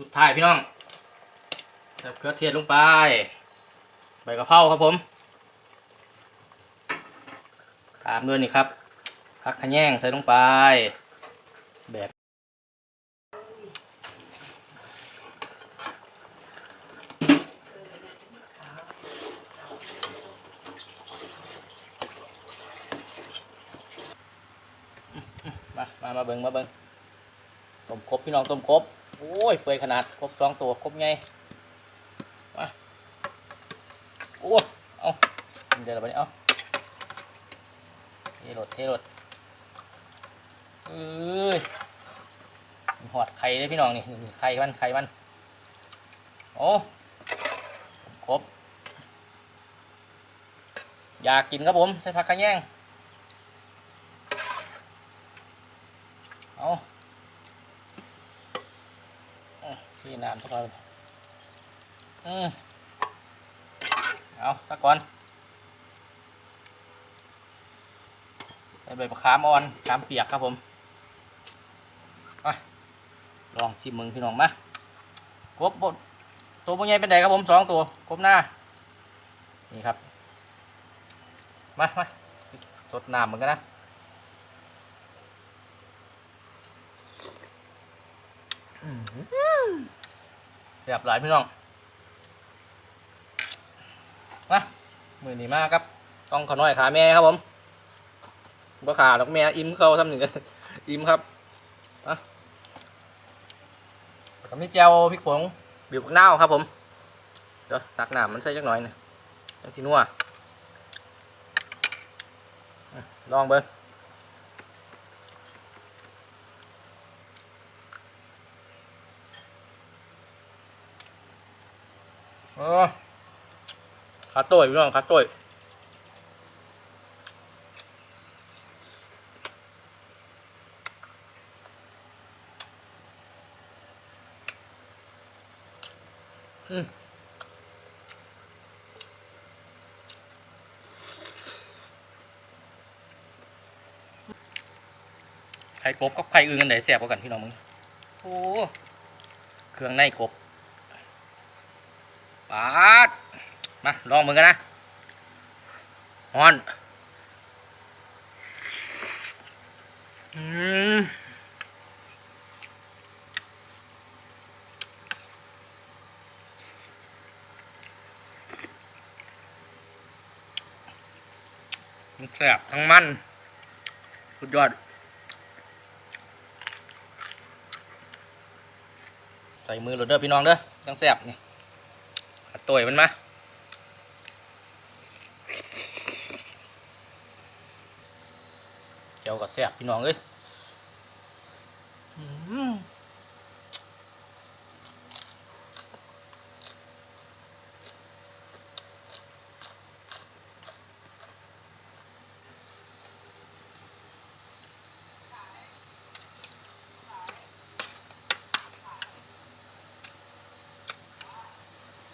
สุดท้ายพี่น้องใส่เกลือเทียมลงไป ใบกะเพราครับผม ตามด้วยนี่ครับผักขแยงใส่ลงไป แบบมา มา มาเบิงมาเบิงต้มกบพี่น้องต้มกบ อ้ยเปื่อยขนาดกบสองตัวกบไงมาโอ้ยเอาเดี๋ยวเราไปเอาเทรถเทรถเอ้ยหอดไข่เลยพี่น้องนี่นี่ไข่มันไข่มันโอ้ครบอยากกินครับผมใส่ผักขะแยง เอา อืมพี่น้ำสักหน่อยอืมเอาสักก่อนใส่ใบมะขามอ่อนขามเปียกครับผมมาลองชิมมึงพี่น้องมากบบดตัวพวกใหญ่เป็นไดครับผมสองตัวกบหน้า นี่ครับ มามาสดน้ำเหมือนกันนะ เสียบหลายพี่น้องมามือนี้มากครับ ต้องขอน้อยขาแม่ครับผมบ่ขาดอกแม่อิ่มเขาทำหนึ่งกันอิ่มครับอะสำนี้เจียวพริกผงบิวผักน่าวครับผม เดี๋ยวตักน้ำมันใส่จักหน่อยนะจังสินัวลองเบิ้ง เออขาโต้ยพี่น้องขาโต้ยอืมไข่กบกับไข่อื่นกันไหนแซ่บกว่ากันพี่น้องมึง โอ้ เครื่องในกบ ปาดมาลองมือกันนะฮอนอืมทั้งแซ่บทั้งมันสุดยอด ใส่มือโหลดเด้อพี่น้องเด้อทั้งแซ่บนี่ ตัวมันมาเจ้าก็แซ่บพี่น้องเอ้ย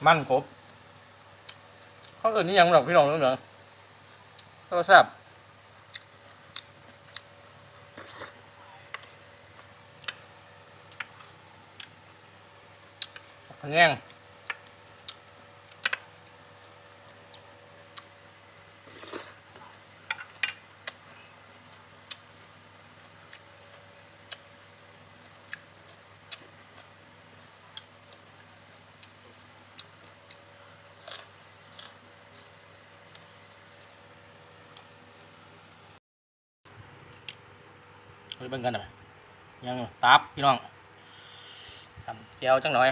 มันครบขาเอินนี่ยังหรอกพี่น้องเนื้อๆก็แซ่บแง่ง ไปเบิ่งกันหน่อยยังตับพี่น้องทำเจียวจังหน่อย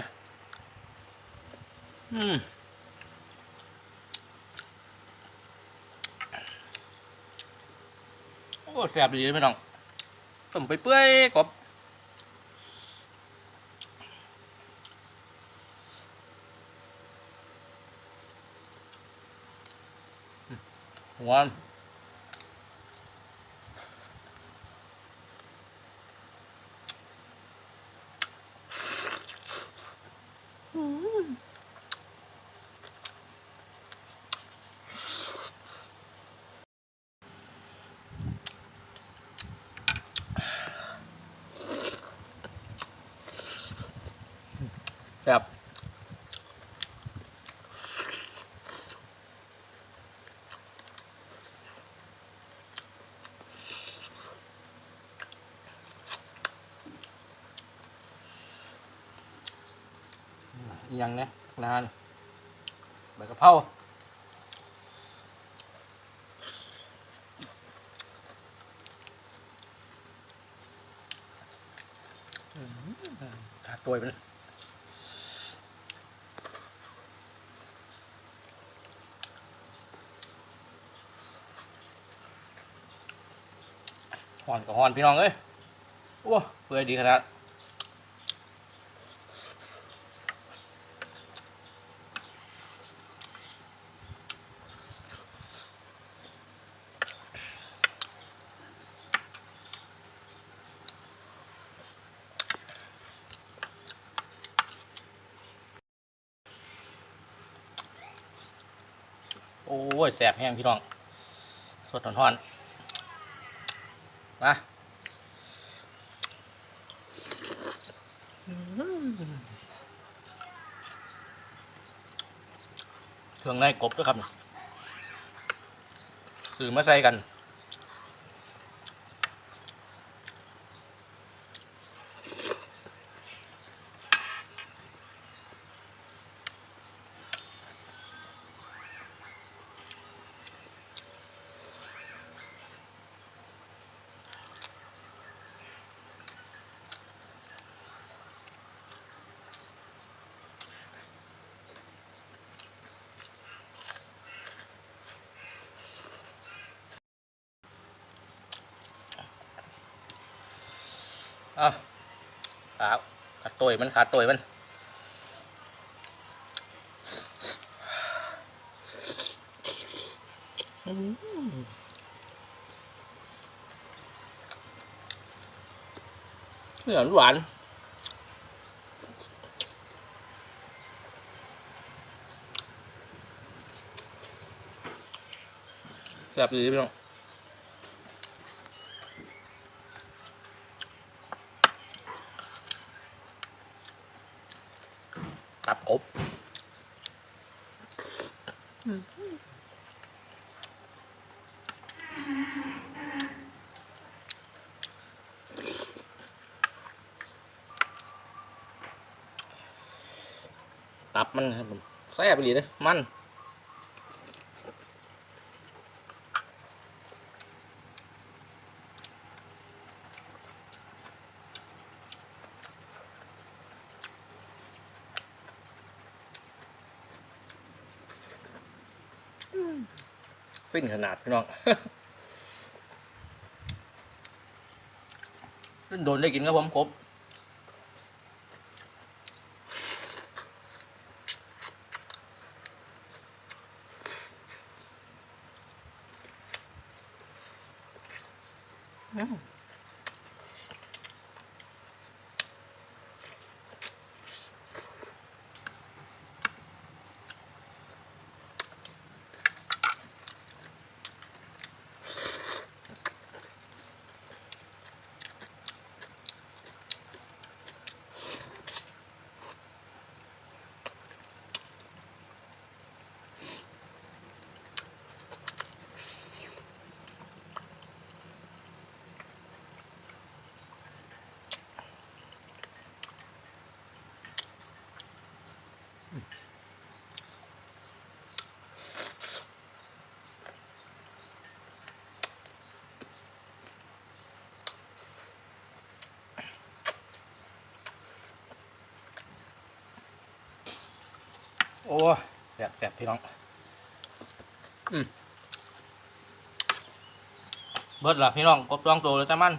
อืมโอ้แซ่บดีเลยพี่น้องต้มไปเปื่อยกบอืมหัว ยังนะนานใบกะเพราขาดตัวมันห่อนกับห่อนพี่น้องเอ้ยโอ้เปื่อยดีขนาด โอ้ยแสบแห้งพี่น้อง สดห่อนๆมาเครื่องในกบด้วยครับซื้อมาใส่กัน อะขาขาดตัวมันขาดตัวมันเนื้อหวานแซ่บดีพี่น้องตับกบ ตับมันครับผมแซ่บไปเลยนะมันฟินขนาดพี่น้องโดนได้กินครับผมครบ อื โอ้แสบแสบพี่น้อง อืมเบิดละพี่น้องกบลองโตเลยแต่มัน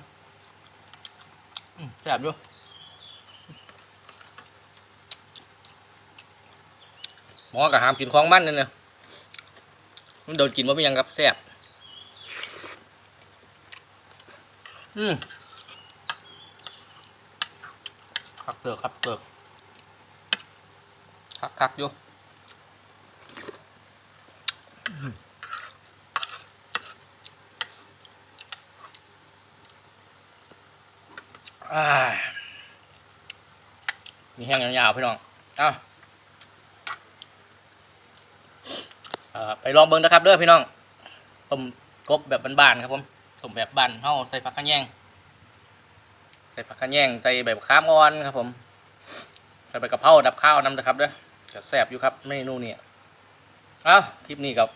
อืมแสบอยู่หมอกับหามกินของมันนี่นี่ยมันโดนกินว่าเป็นหยังกับแสบอืมคักเติกคักเติกคักคักอยู่ มีแห้งยาวๆพี่น้องเอาไปลองเบิ้งนะครับเด้อพี่น้องต้มกบแบบบ้านๆครับผมต้มแบบบ้านเฮาใส่ผักขะแยงใส่ผักขะแยงใส่ใบมะขามอ่อนครับผมใส่ใบกะเพราดับข้าวน้ำนะครับเด้อจะแซ่บอยู่ครับเมนูนี้เอ้าคลิปนี้กับ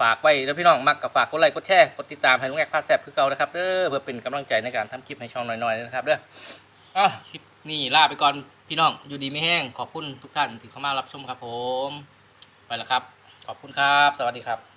ฝากไว้แล้วพี่น้องมักกับฝากกดไลค์กดแชร์กดติดตามให้ลุงแอกพาแซบคือเก่านะครับเด้อเพื่อเป็นกำลังใจในการทำคลิปให้ช่องหน่อยๆนะครับเด้อเอคลิปนี้ลาไปก่อนพี่น้องอยู่ดีไม่แห้งขอบคุณทุกท่านที่เข้ามารับชมครับผม ไปแล้วครับ ขอบคุณครับ สวัสดีครับ